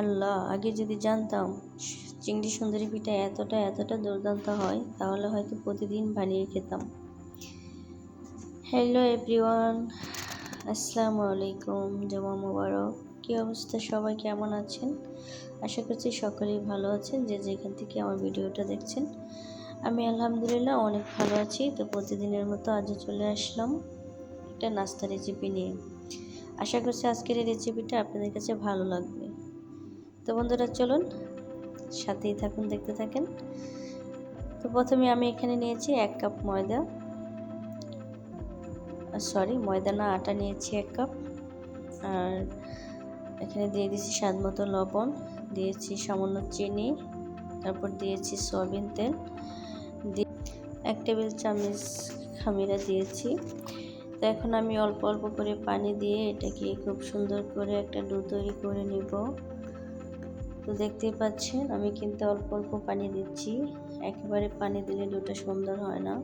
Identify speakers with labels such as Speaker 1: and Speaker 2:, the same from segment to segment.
Speaker 1: আল্লাহ, আগে যদি জানতাম চিংড়ি সুন্দরী পিঠা এতটা এতটা দুর্দান্ত হয়, তাহলে হয়তো প্রতিদিন বানিয়ে খেতাম। হ্যালো এভরিওয়ান আসসালামু আলাইকুম, জমা মুবারক। কী অবস্থা? সবাই কেমন আছেন? আশা করছি সকলেই ভালো আছেন, যে যেখান থেকে আমার ভিডিওটা দেখছেন। আমি আলহামদুলিল্লাহ অনেক ভালো আছি, তো প্রতিদিনের মতো আজও চলে আসলাম একটা নাস্তা রেসিপি নিয়ে। আশা করছি আজকের এই রেসিপিটা আপনাদের কাছে ভালো লাগবে। তো বন্ধুরা চলুন সাথেই থাকুন, দেখতে থাকেন। তো প্রথমে আমি এখানে নিয়েছি এক কাপ ময়দা। সরি ময়দা না, আটা নিয়েছি এক কাপ। আর এখানে দিয়ে দিয়েছি স্বাদ মতো লবণ, দিয়েছি সামান্য চিনি, তারপর দিয়েছি সয়াবিন তেল। এক টেবিল চামচ খামিরা দিয়েছি। তো এখন আমি অল্প অল্প করে পানি দিয়ে এটাকে খুব সুন্দর করে একটা ডো তৈরি করে নিব। তো দেখতেই পাচ্ছেন, আমি কিন্তু অল্প অল্প পানি দিচ্ছি। একেবারে পানি দিলে ডোটা সুন্দর হয় না।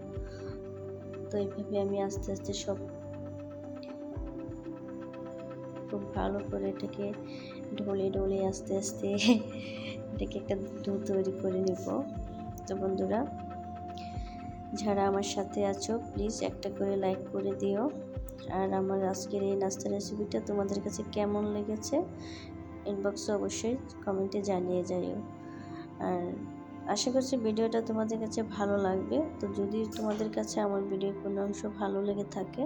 Speaker 1: তো এইভাবে আমি আস্তে আস্তে সব খুব ভালো করে এটাকে ঢলে ঢলে আস্তে আস্তে এটাকে একটা ডো তৈরি করে নিব। তো বন্ধুরা, যারা আমার সাথে আছো, প্লিজ একটা করে লাইক করে দিও। আর আমার আজকের এই নাস্তা রেসিপিটা তোমাদের কাছে কেমন লেগেছে ইনবক্সে অবশ্যই কমেন্টে জানিয়ে যাইও আর আশা করছি ভিডিওটা তোমাদের কাছে ভালো লাগবে। তো যদি তোমাদের কাছে আমার ভিডিওর কোনো অংশ ভালো লেগে থাকে,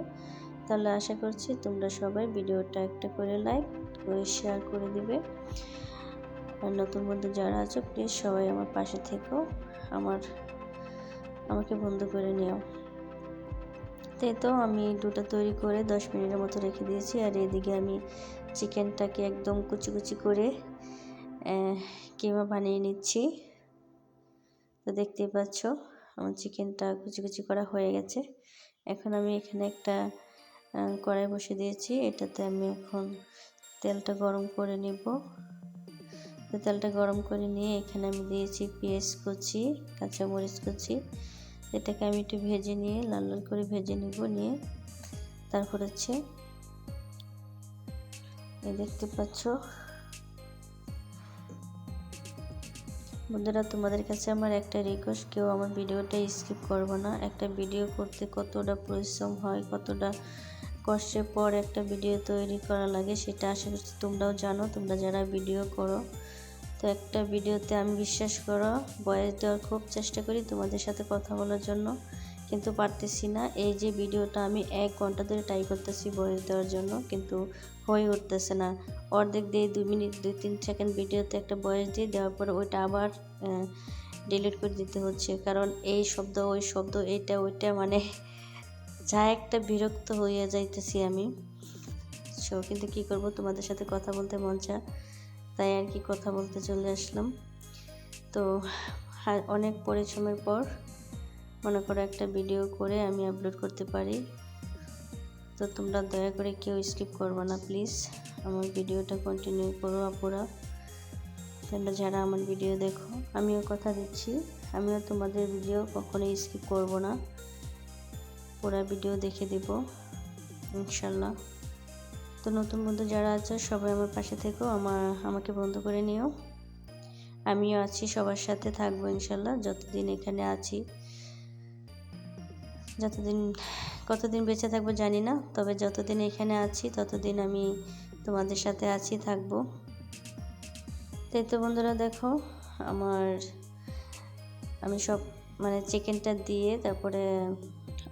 Speaker 1: তাহলে আশা করছি তোমরা সবাই ভিডিওটা একটা করে লাইক করে শেয়ার করে দিবে। আর নতুন বন্ধু যারা আছো প্লিজ সবাই আমার পাশে থেকেও আমার, আমাকে বন্ধ করে নিও। তাই তো আমি দুটো তৈরি করে দশ মিনিটের মতো রেখে দিয়েছি। আর এদিকে আমি চিকেনটাকে একদম কুচি কুচি করে কিমা বানিয়ে নিচ্ছি। তো দেখতেই পাচ্ছ, আমার চিকেনটা কুচি কুচি করা হয়ে গেছে। এখন আমি এখানে একটা কড়াই বসে দিয়েছি। এটাতে আমি এখন তেলটা গরম করে নিব। তো তেলটা গরম করে নিয়ে এখানে আমি দিয়েছি পেঁয়াজ কুচি, কাঁচামরিচ কুচি। এটাকে আমি একটু ভেজে নিয়ে, লাল লাল করে ভেজে নিব নিয়ে, তারপর হচ্ছে এই দেখতে পাচ্ছ। বন্ধুরা, তোমাদের কাছে আমার একটা রিকোয়েস্ট কেউ আমার ভিডিওটা স্কিপ করব না। একটা ভিডিও করতে কতটা পরিশ্রম হয়, কতটা কষ্টের পর একটা ভিডিও তৈরি করা লাগে, সেটা আশা করছি তোমরাও জানো। তোমরা যারা ভিডিও করো, তো একটা ভিডিওতে আমি বিশ্বাস করো, বয়স দেওয়ার খুব চেষ্টা করি তোমাদের সাথে কথা বলার জন্য। কিন্তু পারতেছি না। এই যে ভিডিওটা আমি এক ঘণ্টা ধরে ট্রাই করতেছি বয়স দেওয়ার জন্য, কিন্তু হয়ে উঠতেছে না। অর্ধেক দিয়ে দুই মিনিট, দুই তিন সেকেন্ড ভিডিওতে একটা বয়স দিয়ে দেওয়ার পরে ওইটা আবার ডিলিট করে দিতে হচ্ছে। কারণ এই শব্দ, ওই শব্দ, এইটা, ওইটা মানে যা একটা বিরক্ত হয়ে যাইতেছি আমি। সো কিন্তু কি করব? তোমাদের সাথে কথা বলতে মন চা, তাই আর কি কথা বলতে চলে আসলাম। তো অনেক পরিশ্রমের পর মনে করো একটা ভিডিও করে আমি আপলোড করতে পারি। তো তোমরা দয়া করে কেউ স্কিপ করব না প্লিজ আমার ভিডিওটা কন্টিনিউ করো আপুরা। তোমরা যারা আমার ভিডিও দেখো, আমিও কথা দিচ্ছি। আমিও তোমাদের ভিডিও কখনোই স্কিপ করব না। পুরা ভিডিও দেখে দিব, ইনশাল্লাহ। তো নতুন বন্ধু যারা আছে, সবাই আমার পাশে থেকেও আমার, আমাকে বন্ধ করে নিও। আমিও আছি, সবার সাথে থাকব, ইনশাল্লাহ। যতদিন এখানে আছি যতদিন, কতদিন বেঁচে থাকব জানি না, তবে যতদিন এখানে আছি, ততদিন আমি তোমাদের সাথে আছি, থাকব। তাই তো বন্ধুরা দেখো, আমার, আমি সব মানে চিকেনটা দিয়ে, তারপরে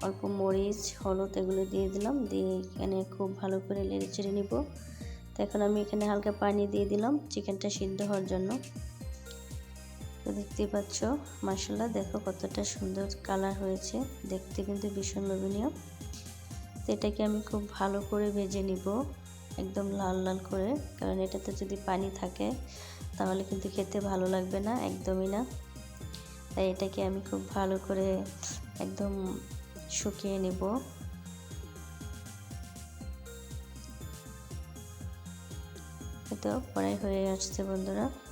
Speaker 1: অল্প মরিচ, হলুদ এগুলো দিয়ে দিলাম, দিয়ে এখানে খুব ভালো করে লেড়ে চেড়ে নিব। তো এখন আমি এখানে হালকা পানি দিয়ে দিলাম, চিকেনটা সিদ্ধ হওয়ার জন্য। তো দেখতেই পাচ্ছ মাসাল্লাহ দেখো কতটা সুন্দর কালার হয়েছে। দেখতে কিন্তু ভীষণ লোভনীয়। তো এটাকে আমি খুব ভালো করে ভেজে নিব, একদম লাল লাল করে। কারণ এটাতে যদি পানি থাকে, তাহলে কিন্তু খেতে ভালো লাগবে না, একদমই না। তাই এটাকে আমি খুব ভালো করে একদম শুকিয়ে নেব। তো পরে হয়ে আসছে বন্ধুরা।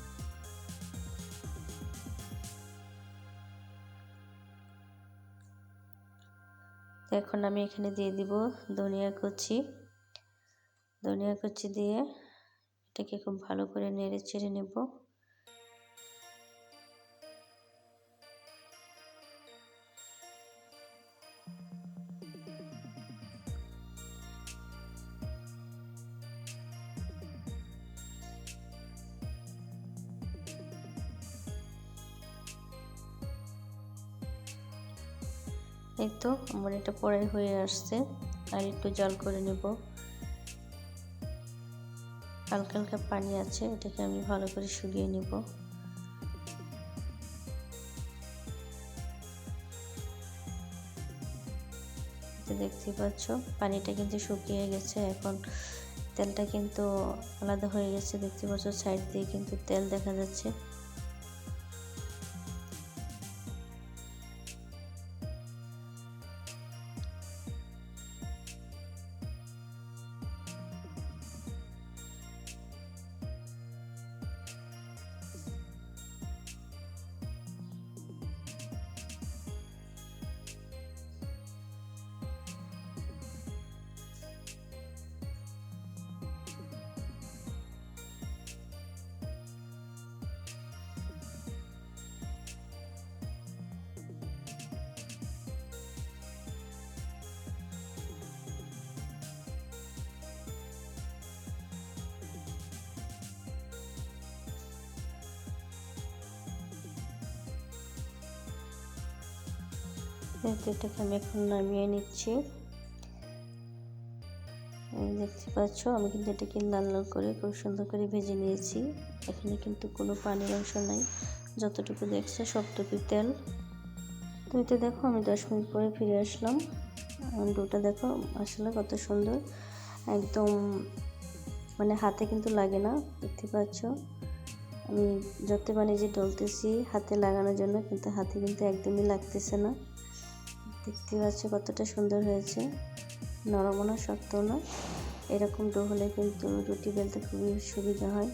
Speaker 1: এখন আমি এখানে দিয়ে দিব ধনিয়া কুচি। ধনিয়া কুচি দিয়ে এটাকে খুব ভালো করে নেড়ে চেড়ে নেব। এই তো আমার এটা পরে হয়ে আসছে। আর একটু জল করে নেব। হালকা হালকা পানি আছে, এটাকে আমি ভালো করে শুকিয়ে নেব। দেখতে পাচ্ছ, পানিটা কিন্তু শুকিয়ে গেছে। এখন তেলটা কিন্তু আলাদা হয়ে গেছে, দেখতে পাচ্ছ, সাইড দিয়ে কিন্তু তেল দেখা যাচ্ছে। এটাকে আমি এখন নামিয়ে নিচ্ছি। দেখতে পাচ্ছ, আমি কিন্তু এটাকে লাল লাল করে খুব সুন্দর করে ভেজে নিয়েছি। এখানে কিন্তু কোনো পানির অংশ নাই। যতটুকু দেখছ সবটুকু তেল। তুমি তো দেখো, আমি দশ মিনিট পরে ফিরে আসলাম। ডোটা দেখো আসলে কত সুন্দর। একদম মানে হাতে কিন্তু লাগে না, দেখতে পাচ্ছ। আমি যত মানে যে ডলতেছি, হাতে লাগানোর জন্য কিন্তু হাতে কিন্তু একদমই লাগতেছে না। দেখতে পাচ্ছ কতটা সুন্দর হয়েছে। নরমও না, শক্তও না। এরকম ডো হলে কিন্তু রুটি বেলতে খুবই সুবিধা হয়।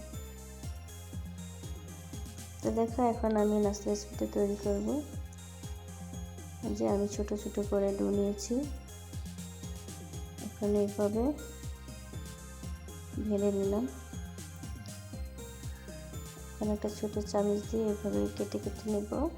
Speaker 1: তো দেখো, এখন আমি নাস্তা রেসিপিটা তৈরি করব। যে আমি ছোট ছোট করে ডো নিয়েছি। এখন এইভাবে ঢেলে নিলাম। এখন একটা ছোট চামচ দিয়ে এভাবে কেটে কেটে নেব।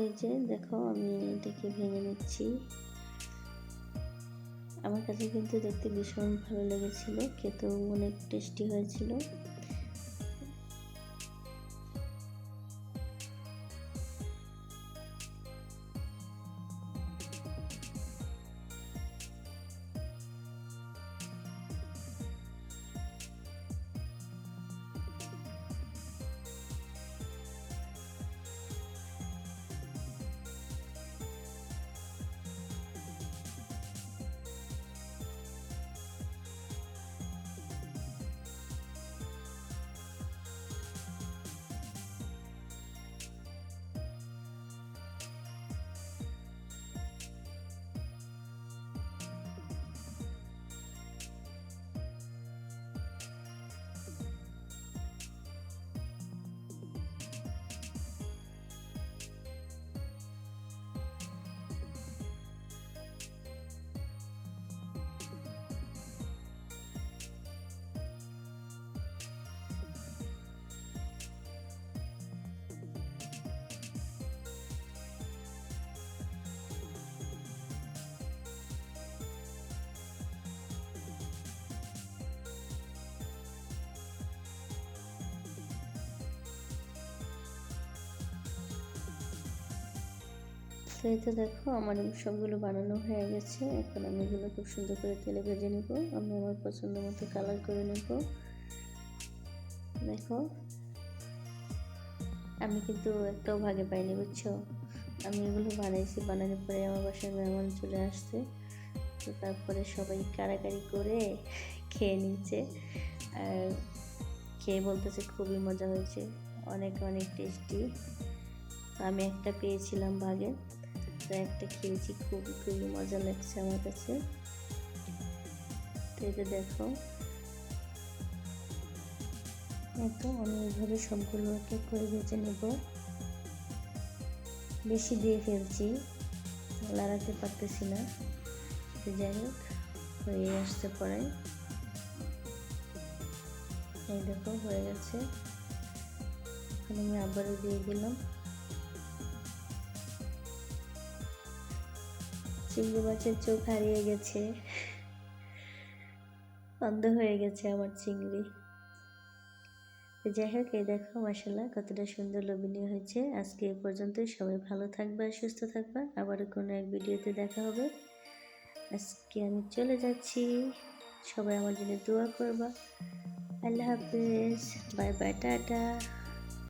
Speaker 1: এই যে দেখো, আমি এটাকে ভেঙে নিচ্ছি। আমার কাছে কিন্তু দেখতে ভীষণ ভালো লেগেছিল, খেতেও অনেক টেস্টি হয়েছিল। তো এই তো দেখো আমার সবগুলো বানানো হয়ে গেছে। এখন আমি এগুলো খুব সুন্দর করে তেলে ভেজে নেব। আমি আমার পছন্দ মতো কালার করে নেব। দেখো। আমি কিন্তু একটাও ভাগে পাইনি, বুঝছ? আমি এগুলো বানাইছি, বানানোর পরে আমার বাসায় মেহমান চলে আসছে। তো তারপরে সবাই কাড়াকাড়ি করে খেয়ে নিচ্ছে। আর খেয়ে বলতেছে খুবই মজা হয়েছে। অনেক অনেক টেস্টি আমি একটা পেয়েছিলাম ভাগে। একটা খেয়েছি, খুবই খুবই মজা লাগছে আমার কাছে। তো এটা দেখো। তো আমি এইভাবে সবগুলো এক করে ভেজে নেব। বেশি দিয়ে ফেলছি লাড়াতে পারতেছি না। তো যাই হোক, হয়ে আসতে পরে। এই দেখো, হয়ে গেছে। এখন আমি আবারও দিয়ে দিলাম। চিংড়ি মাছের চোখ হারিয়ে গেছে। অন্ধ হয়ে গেছে আমার চিংড়ি। যাই হোক, এই দেখো মশলা কতটা সুন্দর লোভনীয় হয়েছে। আজকে এ পর্যন্তই, সবাই ভালো থাকবে, সুস্থ থাকবে। আবারও কোনো এক ভিডিওতে দেখা হবে। আজকে আমি চলে যাচ্ছি। সবাই আমার জন্য দোয়া করবা। আল্লাহ হাফিজ, বাই বাই, টাটা।